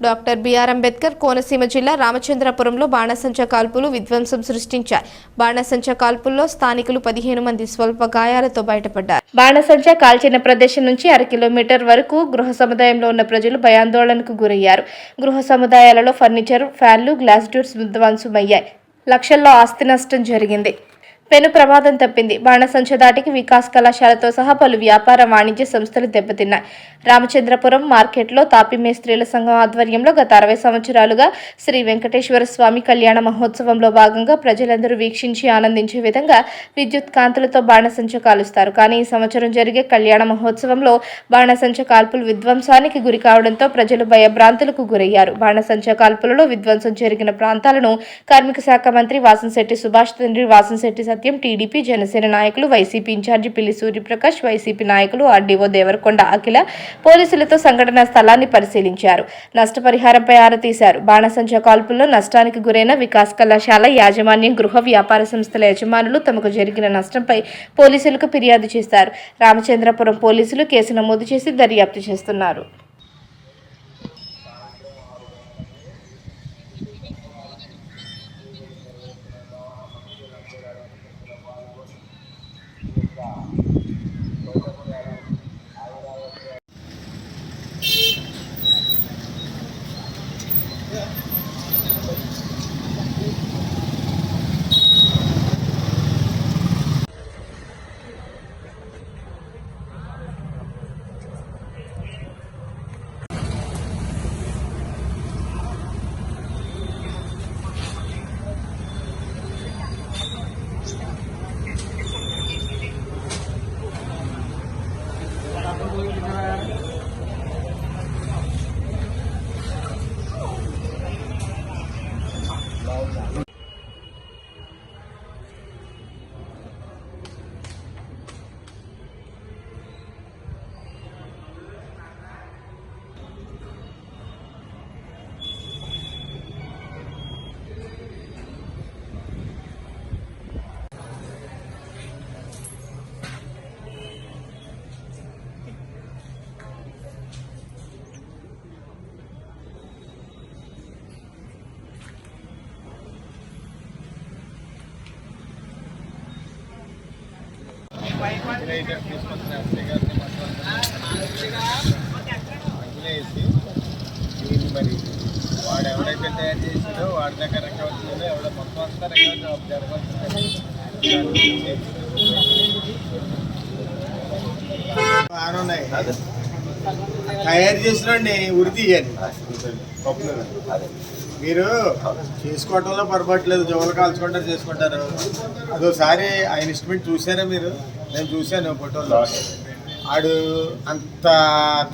Doctor BR Ambedkar Konaseema జిల్లా రామచంద్రపురంలో బాణసంచ కాల్పులు విధ్వంసం సృష్టించాయి బాణసంచ కాల్పుల్లో స్థానికులు పదిహేను మంది స్వల్ప గాయాలతో బయటపడ్డారు. బాణసంచ కాల్చిన ప్రదేశం నుంచి అర కిలోమీటర్ వరకు గృహ సముదాయంలో ఉన్న ప్రజలు భయాందోళనకు గురయ్యారు. గృహ సముదాయాలలో ఫర్నిచర్ ఫ్యాన్లు గ్లాస్ డోర్స్ విధ్వంసమయ్యాయి. లక్షల్లో ఆస్తి నష్టం జరిగింది. పెను ప్రమాదం తప్పింది. బాణసంచ దాటికి వికాస్ కళాశాలతో సహా పలు వ్యాపార వాణిజ్య సంస్థలు దెబ్బతిన్నాయి. రామచంద్రపురం మార్కెట్లో తాపిమేస్త్రీల సంఘం ఆధ్వర్యంలో గత అరవై సంవత్సరాలుగా శ్రీ వెంకటేశ్వర స్వామి కళ్యాణ మహోత్సవంలో భాగంగా ప్రజలందరూ వీక్షించి ఆనందించే విధంగా విద్యుత్ కాంతులతో బాణసంచ కాలుస్తారు. కానీ ఈ సంవత్సరం జరిగే కళ్యాణ మహోత్సవంలో బాణసంచ కాల్పులు విధ్వంసానికి గురి కావడంతో ప్రజలు భయభ్రాంతులకు గురయ్యారు. బాణసంచ కాల్పులలో విధ్వంసం జరిగిన ప్రాంతాలను కార్మిక శాఖ మంత్రి వాసంశెట్టి సుభాష్ తండ్రి వాసంశెట్టి సత్యం టీడీపీ జనసేన నాయకులు YCP incharge Pilli Suryaprakash YCP నాయకులు ఆర్డీఓ దేవరకొండ అఖిల పోలీసులతో సంఘటనా స్థలాన్ని పరిశీలించారు. నష్టపరిహారంపై ఆరా తీశారు. బాణసంచ కాల్పుల్లో నష్టానికి గురైన వికాస్ కళాశాల యాజమాన్యం గృహ వ్యాపార సంస్థల యజమానులు తమకు జరిగిన నష్టంపై పోలీసులకు ఫిర్యాదు చేశారు. రామచంద్రపురం పోలీసులు కేసు నమోదు చేసి దర్యాప్తు చేస్తున్నారు. వదిలేసి దీన్ని మరి వాడు ఎవడైతే తయారు చేసాడో వాడి దగ్గర రికవర్ ఎవడో మొత్తం అంతా రికవర్ జరగవచ్చు తయారు చేసినండి ఉరి తీయండి మీరు చేసుకోవటంలో పొరపాట్లేదు జోలు కాల్చుకుంటారు చేసుకుంటారు. అదోసారి ఆయన ఇన్స్ట్రుమెంట్ చూసారా మీరు? నేను చూశాను ఫోటోలో. ఆడు అంత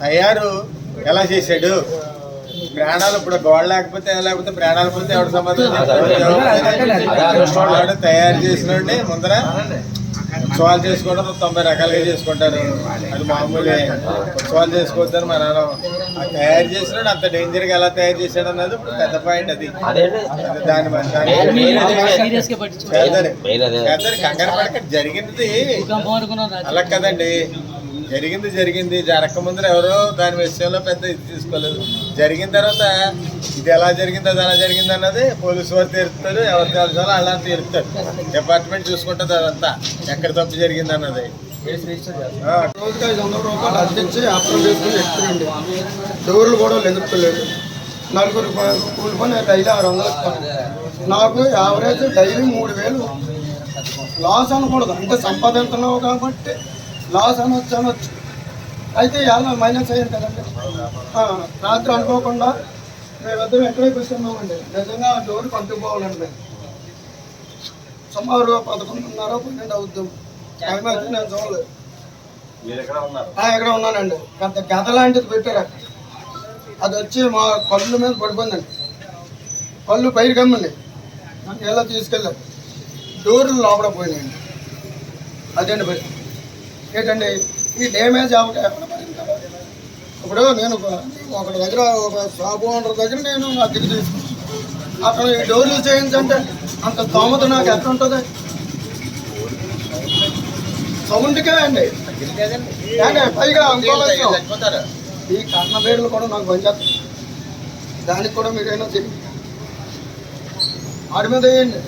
తయారు ఎలా చేశాడు? ప్రాణాలు ఇప్పుడు గోడ లేకపోతే లేకపోతే ప్రాణాలు పోతే ఎవడు వాడు తయారు చేసినండి ముందర ఉత్సవాలు చేసుకోవడం తొంభై రకాలుగా చేసుకుంటారు. అది మామూలే. ఉత్సవాలు చేసుకోవద్దని మా నాన్న ఆ తయారు చేసినాడు అంత డేంజర్గా ఎలా తయారు చేశాడు అన్నది పెద్ద పాయింట్ అది. దాని దాని చేద్దరు. చేద్దరు, కంగారు పడక జరిగింది అలా కదండి. జరిగింది జరిగింది. జరగక ముందు ఎవరో దాని విషయంలో పెద్ద ఇది తీసుకోలేదు. జరిగిన తర్వాత ఇది ఎలా జరిగింది అది ఎలా జరిగింది అన్నది పోలీసు వారు తీరుస్తారు ఎవరు తెలుసాలో అలా తీరుస్తారు డిపార్ట్మెంట్ చూసుకుంటుంది అదంతా ఎక్కడ తప్పు జరిగింది అన్నది. రోజుకి ఐదు వందల రూపాయలు అద్దెచ్చి అప్రం చేసుకుని డోర్లు కూడా లెగుతలేదు నలుగురు ప- కూలిపోయి డైలీ ఆరు వందలు నాకు యావరేజ్ డైలీ మూడు వేలు. లాస్ అనకూడదు. అంటే సంపాదిస్తున్నావు కాబట్టి లాస్ అనొచ్చు అనొచ్చు. అయితే ఎలా మైనస్ అయ్యింది కదండి. రాత్రి అనుకోకుండా మేమిద్దరం ఎక్కడికి వస్తున్నామండి నిజంగా ఆ డోర్ పట్టుకుపోవాలండి మేము సుమారు పదకొండున్నర పన్నెండు అవుద్దాం. టైం అయితే నేను చూడలేదు. ఆ, ఉన్నానండి. పెద్ద గద లాంటిది పెట్టారు అక్కడ. అది వచ్చి మా కళ్ళు మీద పడిపోయిందండి. కళ్ళు పైరు కమ్మండి నన్ను ఎలా తీసుకెళ్ళారు? డోర్లు లోపల పోయినాయండి. అదండి పరిస్థితి ఏంటండి ఈ డ్యామేజ్ ఎక్కడ? ఇప్పుడు నేను ఒక- దగ్గర ఒక షాప్ ఓనర్ దగ్గర నేను నా దిగు తీసుకున్నాను. అక్కడ ఈ డోర్లు చేయించంటే అంత దోమత నాకు ఎట్లా ఉంటుంది? సౌండ్కే అండి. పైగా ఈ కర్ణ బేర్లు కూడా నాకు పనిచేస్తాయి దానికి కూడా మీరైనా చేయండి ఆడి మీద వేయండి.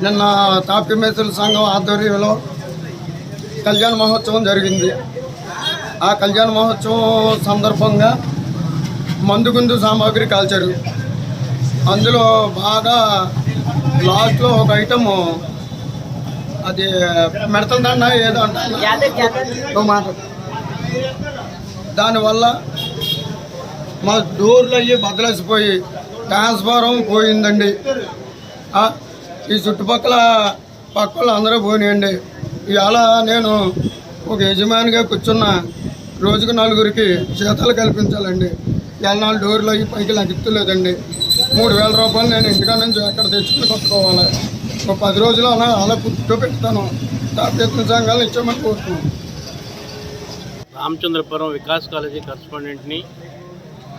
నిన్న తాపీ మేతుల సంఘం ఆధ్వర్యంలో కళ్యాణ మహోత్సవం జరిగింది. ఆ కళ్యాణ మహోత్సవం సందర్భంగా మందుగుందు సామాగ్రి కాల్చారు. అందులో బాగా లాస్ట్లో ఒక ఐటము అది మెడతల దండ ఏదో అంటారు మాట. దానివల్ల మా డోర్లు అయ్యి బదలేసిపోయి ట్రాన్స్ఫారం పోయిందండి. ఈ చుట్టుపక్కల పక్కల అందరూ పోనీయండి ఇవాళ నేను ఒక యజమానిగా కూర్చున్న రోజుకు నలుగురికి జీతాలు కల్పించాలండి. ఇవాళ నాలుగు డోర్లు అయ్యి పైకి లెక్కించలేదండి మూడు వేల రూపాయలు నేను ఇంటికాడ నుంచి ఎక్కడ తెచ్చుకుని కొట్టుకోవాలి. ఒక పది రోజులు అలా అలా పుట్టు పెడతాను. తాపేతన సంఘాలు ఇచ్చామని కోరుతున్నాను. రామచంద్రపురం వికాస్ కాలేజీ కరస్పాండెంట్ని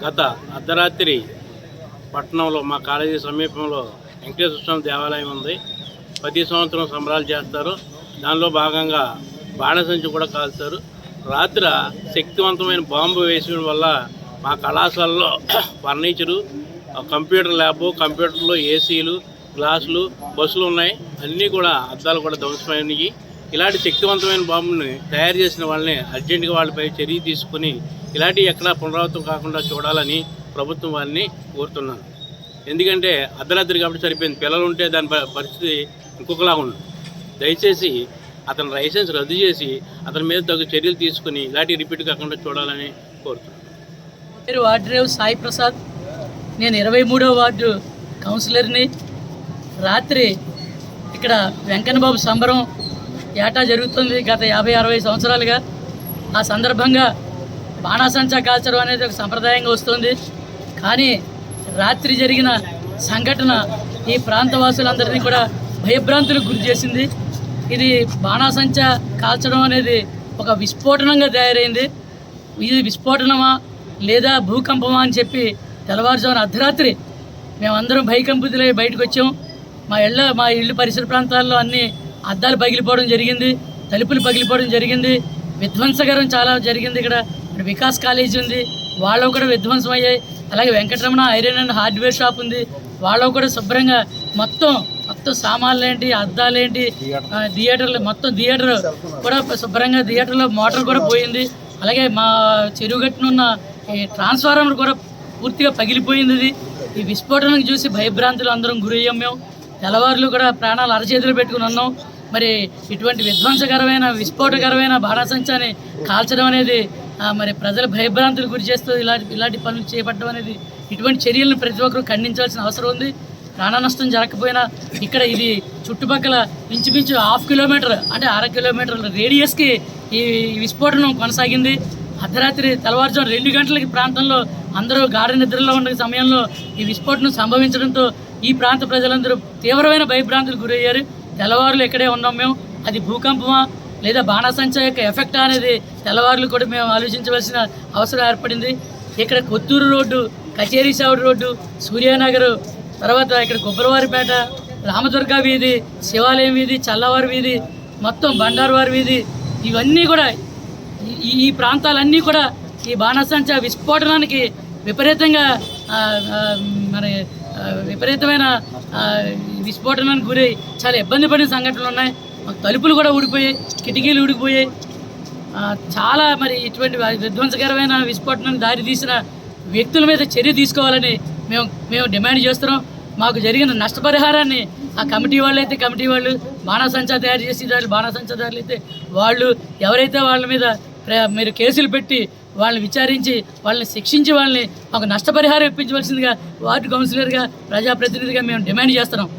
గత అర్ధరాత్రి పట్టణంలో మా కాలేజీ సమీపంలో వెంకటేశ్వర స్వామి దేవాలయం ఉంది. ప్రతి సంవత్సరం సంబరాలు చేస్తారు. దానిలో భాగంగా బాణసంచి కూడా కాల్చారు. రాత్రి శక్తివంతమైన బాంబు వేసిన వల్ల మా కళాశాలలో ఫర్నిచరు కంప్యూటర్ ల్యాబ్ కంప్యూటర్లో ఏసీలు గ్లాసులు బస్సులు ఉన్నాయి. అన్నీ కూడా అద్దాలు కూడా ధ్వంసమైనవి. ఇలాంటి శక్తివంతమైన బాంబుని తయారు చేసిన వాళ్ళని అర్జెంటుగా వాళ్ళపై చర్య తీసుకుని ఇలాంటివి ఎక్కడా పునరావృతం కాకుండా చూడాలని ప్రభుత్వం వారిని కోరుతున్నాను. ఎందుకంటే అర్ధరాత్రి కాబట్టి సరిపోయింది. పిల్లలు ఉంటే దాని పరిస్థితి ఇంకొకలా ఉంది దయచేసి అతని లైసెన్స్ రద్దు చేసి అతని మీద తగు చర్యలు తీసుకుని ఇలాంటి రిపీట్ కాకుండా చూడాలని కోరుతున్నాను. పేరు వార్డ్రేవ్ సాయి ప్రసాద్ నేను ఇరవై మూడో వార్డు కౌన్సిలర్ని. రాత్రి ఇక్కడ వెంకన్నబాబు సంబరం ఏటా జరుగుతుంది గత యాభై అరవై సంవత్సరాలుగా. ఆ సందర్భంగా బాణాసంచా కాల్చడం అనేది ఒక సంప్రదాయంగా వస్తుంది. కానీ రాత్రి జరిగిన సంఘటన ఈ ప్రాంత వాసులందరినీ కూడా భయభ్రాంతులకు గురి చేసింది. ఇది బాణాసంచ కాల్చడం అనేది ఒక విస్ఫోటనంగా తయారైంది. ఇది విస్ఫోటనమా లేదా భూకంపమా అని చెప్పి తెల్లవారుజామున అర్ధరాత్రి మేమందరం భయకంపితులై బయటకు వచ్చాం మా ఇళ్ళ మా ఇల్లు పరిసర ప్రాంతాల్లో అన్ని అద్దాలు పగిలిపోవడం జరిగింది తలుపులు పగిలిపోవడం జరిగింది. విధ్వంసకరం చాలా జరిగింది ఇక్కడ. వికాస్ కాలేజీ ఉంది వాళ్ళు కూడా విధ్వంసం అయ్యాయి అలాగే Venkataramana iron and hardware shop ఉంది వాళ్ళకు కూడా శుభ్రంగా మొత్తం మొత్తం సామాన్లు ఏంటి అద్దాలు ఏంటి ఆ, థియేటర్లు మొత్తం థియేటర్ కూడా శుభ్రంగా థియేటర్లో మోటార్ కూడా పోయింది. అలాగే మా చెరువు గట్టునున్న ఈ ట్రాన్స్ఫార్మర్ కూడా పూర్తిగా పగిలిపోయింది ఇది. ఈ విస్ఫోటనం చూసి భయభ్రాంతులు అందరం గురయ్యాం మేము. తెల్లవారులు కూడా ప్రాణాలు అరచేతులు పెట్టుకుని ఉన్నాం. మరి ఇటువంటి విధ్వంసకరమైన విస్ఫోటకరమైన బాణాసంచాన్ని కాల్చడం అనేది మరి ప్రజల భయభ్రాంతులు గురి చేస్తూ ఇలాంటి ఇలాంటి పనులు చేపట్టడం అనేది ఇటువంటి చర్యలను ప్రతి ఒక్కరూ ఖండించాల్సిన అవసరం ఉంది. ప్రాణ నష్టం జరగకపోయినా ఇక్కడ ఇది చుట్టుపక్కల ఇంచుమించు హాఫ్ కిలోమీటర్ అంటే అర కిలోమీటర్ల రేడియస్కి ఈ విస్ఫోటనం కొనసాగింది. అర్ధరాత్రి తెల్లవారుజాము రెండు గంటలకి ప్రాంతంలో అందరూ గాఢ నిద్రలో ఉన్న సమయంలో ఈ విస్ఫోటనం సంభవించడంతో ఈ ప్రాంత ప్రజలందరూ తీవ్రమైన భయభ్రాంతులకు గురయ్యారు. తెల్లవారులు ఇక్కడే ఉన్నాం మేము. అది భూకంపమా లేదా బాణాసంచా యొక్క ఎఫెక్ట్ అనేది తెల్లవారులు కూడా మేము ఆలోచించవలసిన అవసరం ఏర్పడింది. ఇక్కడ కొత్తూరు రోడ్డు కచేరీ సావుడు రోడ్డు సూర్యానగర్ తర్వాత ఇక్కడ కొబ్బరివారిపేట రామదుర్గ వీధి శివాలయం వీధి చల్లవారి వీధి మొత్తం బండారువారి వీధి. ఇవన్నీ కూడా ఈ ఈ ప్రాంతాలన్నీ కూడా ఈ బాణసంచా విస్ఫోటనానికి విపరీతంగా మన మరి విపరీతమైన విస్ఫోటనానికి గురై చాలా ఇబ్బంది పడిన సంఘటనలు ఉన్నాయి. తలుపులు కూడా ఊడిపోయాయి కిటికీలు ఊడిపోయాయి. చాలా మరి ఇటువంటి విధ్వంసకరమైన విస్ఫోటనానికి దారి తీసిన వ్యక్తుల మీద చర్య తీసుకోవాలని మేము మేము డిమాండ్ చేస్తున్నాం. మాకు జరిగిన నష్టపరిహారాన్ని ఆ కమిటీ వాళ్ళు అయితే కమిటీ వాళ్ళు బాణాసంచా తయారు చేసేదారు బాణాసంచాదారులు అయితే వాళ్ళు ఎవరైతే వాళ్ళ మీద ప్ర- మీరు కేసులు పెట్టి వాళ్ళని విచారించి వాళ్ళని శిక్షించి వాళ్ళని మాకు నష్టపరిహారం ఇప్పించవలసిందిగా వార్డు కౌన్సిలర్గా ప్రజాప్రతినిధిగా మేము డిమాండ్ చేస్తున్నాం.